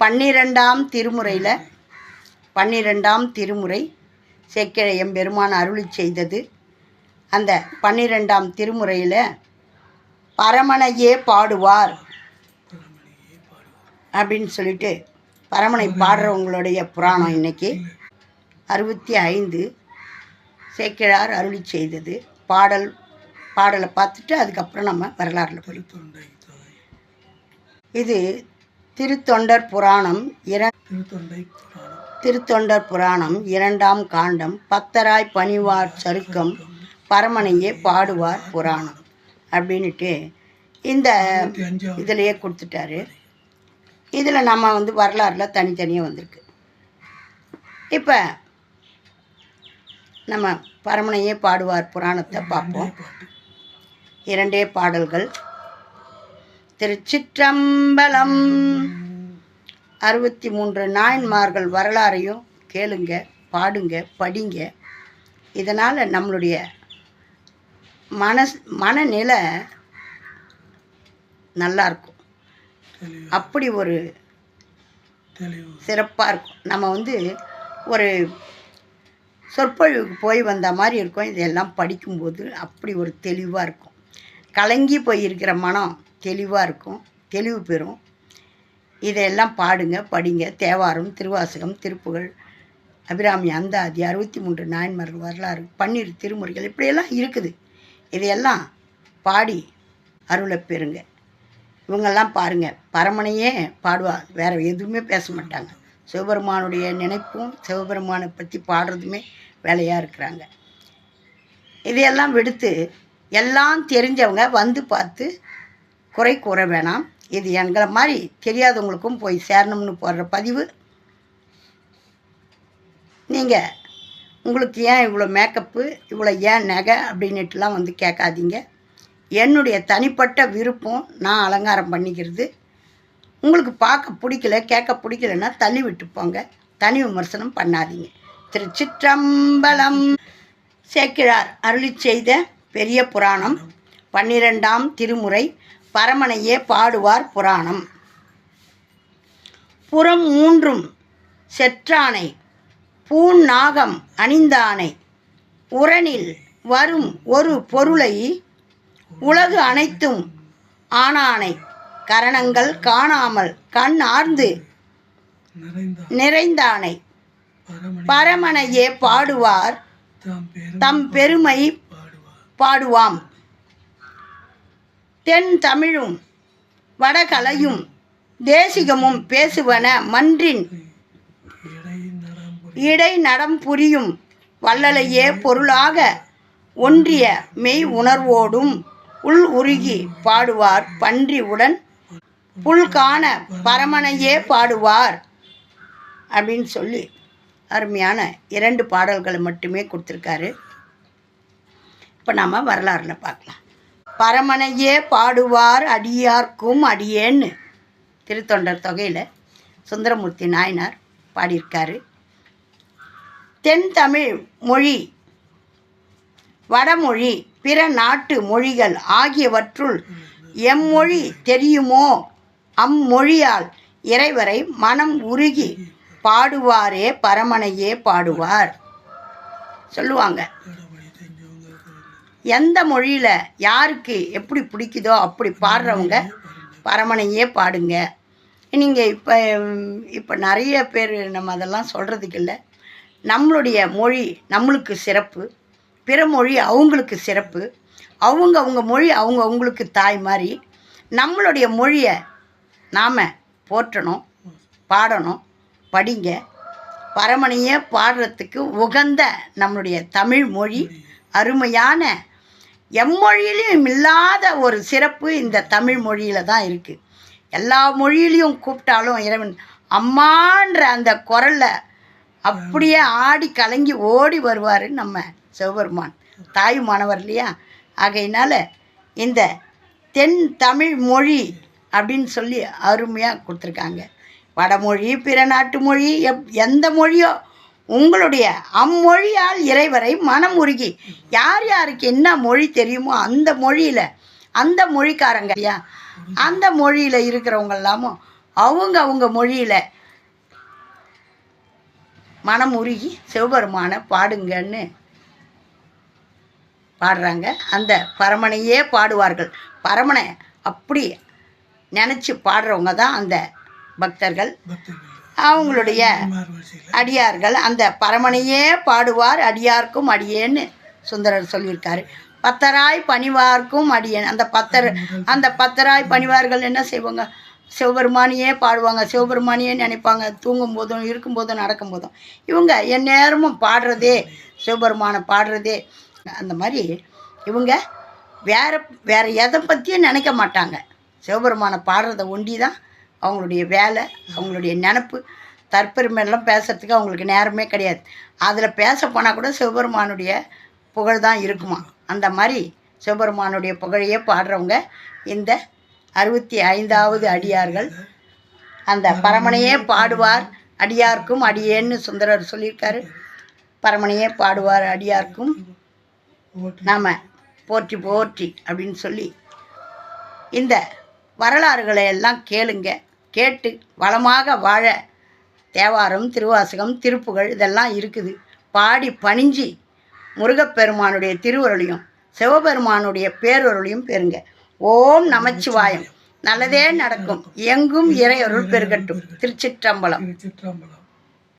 பன்னிரெண்டாம் திருமுறையில் பன்னிரெண்டாம் திருமுறை செக்கிழையம் பெருமான் அருளி செய்தது. அந்த பன்னிரெண்டாம் திருமுறையில் பரமனையே பாடுவார் அப்படின்னு சொல்லிட்டு பரமனை பாடுறவங்களுடைய புராணம் இன்னைக்கு. அறுபத்தி ஐந்து சேக்கிழார் அருளி செய்தது. பாடல் பாடலை பார்த்துட்டு அதுக்கப்புறம் நம்ம வரலாறுல படிப்போம் இது திருத்தொண்டர் புராணம் இர திருத்தொண்டர் புராணம் இரண்டாம் காண்டம் பத்தராய் பணிவார் சருக்கம் பரமனையே பாடுவார் புராணம் அப்படின்ட்டு இந்த இதிலேயே கொடுத்துட்டாரு. இதில் நம்ம வந்து வரலாறுல தனித்தனியாக வந்திருக்கு. இப்போ நம்ம பரமனையே பாடுவார் புராணத்தை பார்ப்போம். இரண்டே பாடல்கள். திருச்சிற்றம்பலம். அறுபத்தி மூன்று நாயன்மார்கள் வரலாறையும் கேளுங்க பாடுங்க படிங்க. இதனால் நம்மளுடைய மனஸ் மனநிலை நல்லா இருக்கும் தெளிவு. அப்படி ஒரு சிறப்பாக இருக்கும். நம்ம வந்து ஒரு சொற்பொழிவுக்கு போய் வந்த மாதிரி இருக்கும். இதெல்லாம் படிக்கும்போது அப்படி ஒரு தெளிவாக இருக்கும். கலங்கி போயிருக்கிற மனம் தெளிவாக இருக்கும். தெளிவு பெறும். இதையெல்லாம் பாடுங்க படிங்க. தேவாரம் திருவாசகம் திருப்புகழ் அபிராமி அந்தாதி அறுபத்தி மூன்று நாயன்மார்கள் வரலாறு பன்னீர் திருமுறைகள் இப்படியெல்லாம் இருக்குது. இதையெல்லாம் பாடி அருளை பெறுங்க. இவங்கெல்லாம் பாருங்கள் பரமனையே பாடுவா வேறு எதுவுமே பேச மாட்டாங்க. சிவபெருமானுடைய நினைப்பும் சிவபெருமானை பற்றி பாடுறதுமே வேலையாக இருக்கிறாங்க. இதையெல்லாம் விடுத்து எல்லாம் தெரிஞ்சவங்க வந்து பார்த்து குறை கூற வேணாம். இது எங்களை மாதிரி தெரியாதவங்களுக்கும் போய் சேரணும்னு போடுற பதிவு. நீங்கள் உங்களுக்கு ஏன் இவ்வளோ மேக்கப்பு இவ்வளோ ஏன் நகை அப்படின்ட்டுலாம் வந்து கேட்காதீங்க. என்னுடைய தனிப்பட்ட விருப்பம் நான் அலங்காரம் பண்ணிக்கிறது. உங்களுக்கு பார்க்க பிடிக்கல கேட்க பிடிக்கலன்னா தள்ளி விட்டு போங்க. தனி விமர்சனம் பண்ணாதீங்க. திருச்சிற்றம்பலம் சேக்கிழார் அருளி செய்த பெரிய புராணம் பன்னிரெண்டாம் திருமுறை பரமனையே பாடுவார் புராணம். புறம் மூன்றும் செற்றானை பூன் நாகம் அணிந்தானை உரனில் வரும் ஒரு பொருளை உலகு அனைத்தும் ஆனானை கரணங்கள் காணாமல் கண் ஆர்ந்து நிறைந்தானை. பரமனையே பாடுவார் தம் பெருமை பாடுவாம். தென் தமிழும் வடகலையும் தேசிகமும் பேசுவன மன்றின் இடை நடம் புரியும் வள்ளலையே பொருளாக ஒன்றிய மெய் உணர்வோடும் உள் உருகி பாடுவார் பன்றி உடன் புல்கான பரமனையே பாடுவார் அப்படின்னு சொல்லி அருமையான இரண்டு பாடல்களை மட்டுமே கொடுத்துருக்காரு. இப்போ நாம் வரலாறுல பார்க்கலாம். பரமனையே பாடுவார் அடியார்க்கும் அடியேன்னு. திருத்தொண்டர் தொகையில் சுந்தரமூர்த்தி நாயனார் பாடியிருக்காரு. தென் தமிழ் மொழி வடமொழி பிற நாட்டு மொழிகள் ஆகியவற்றுள் எம்மொழி தெரியுமோ? அம்மொழியால் இறைவரை மனம் உருகி பாடுவாரே பரமனையே பாடுவார். சொல்லுவாங்க. எந்த மொழியில் யாருக்கு எப்படி பிடிக்குதோ அப்படி பாடுறவங்க பரமனையே பாடுங்க. நீங்கள் இப்போ இப்போ நிறைய பேர் நம்ம அதெல்லாம் சொல்கிறதுக்கு இல்லை. நம்மளுடைய மொழி நம்மளுக்கு சிறப்பு. பிற மொழி அவங்களுக்கு சிறப்பு. அவங்க அவங்க மொழி அவங்க அவங்களுக்கு தாய் மாதிரி நம்மளுடைய மொழியை நாம் போற்றணும் பாடணும் படிங்க. பரமனையே பாடுறதுக்கு உகந்த நம்மளுடைய தமிழ் மொழி அருமையான எம்மொழியிலையும் இல்லாத ஒரு சிறப்பு இந்த தமிழ் மொழியில் தான் இருக்குது எல்லா மொழியிலையும் கூப்பிட்டாலும் இறைவன் அம்மான்ற அந்த குரலில் அப்படியே ஆடி கலங்கி ஓடி வருவார் நம்ம சிவபெருமான். தாய் மாணவர் இல்லையா? ஆகையினால இந்த தென் தமிழ் மொழி அப்படின்னு சொல்லி அருமையாக கொடுத்துருக்காங்க. வடமொழி பிற நாட்டு மொழி எப் எந்த மொழியோ உங்களுடைய அம்மொழியால் இறைவரை மனம் உருகி யார் யாருக்கு என்ன மொழி தெரியுமோ அந்த மொழியில் அந்த மொழிக்காரங்க இல்லையா அந்த மொழியில் இருக்கிறவங்க எல்லாமும் அவங்க அவங்க மொழியில் மனம் உருகி சிவபெருமானை பாடுங்கன்னு பாடுறாங்க. அந்த பரமனையே பாடுவார்கள். பரமனை அப்படி நினச்சி பாடுறவங்க தான் அந்த பக்தர்கள். பக்தர்கள். அவங்களுடைய அடியார்கள் அந்த பரமனையே பாடுவார் அடியார்க்கும் அடியேன்னு சுந்தரர் சொல்லியிருக்காரு. பத்தராய் பணிவார்க்கும் அடியேன். அந்த பத்தர் அந்த பத்தராய் பணிவார்கள் என்ன செய்வாங்க? சிவபெருமானியே பாடுவாங்க. சிவபெருமானியே நினைப்பாங்க. தூங்கும் போதும் இருக்கும்போதும் நடக்கும்போதும். இவங்க என் நேரமும் பாடுறதே சிவபெருமானை பாடுறதே. அந்த மாதிரி இவங்க வேற வேற எதை பற்றியும் நினைக்க மாட்டாங்க. சிவபெருமானை பாடுறத ஒண்டி தான் அவங்களுடைய வேலை அவங்களுடைய நினப்பு தற்பெருமையெல்லாம் பேசுறதுக்கு அவங்களுக்கு நேரமே கிடையாது. அதில் பேச போனால் கூட சிவபெருமானுடைய புகழ் தான் இருக்குமா? அந்த மாதிரி சிவபெருமானுடைய புகழையே பாடுறவங்க இந்த அறுபத்தி ஐந்தாவது அடியார்கள். அந்த பரமனையே பாடுவார் அடியார்க்கும் அடியேன்னு சுந்தரர் சொல்லியிருக்காரு. பரமனையே பாடுவார் அடியார்க்கும். நாம் போற்றி போற்றி அப்படின்னு சொல்லி இந்த வரலாறுகளை எல்லாம் கேளுங்க. கேட்டு வளமாக வாழ தேவாரம் திருவாசகம் திருப்புகள் இதெல்லாம் இருக்குது. பாடி பணிஞ்சு முருகப்பெருமானுடைய திருவருளையும் சிவபெருமானுடைய பேரருளையும் பெறுங்க. ஓம் நமச்சிவாயம். நல்லதே நடக்கும். எங்கும் இறையருள் பெருகட்டும். திருச்சிற்றம்பலம். திருச்சிற்றம்பலம்.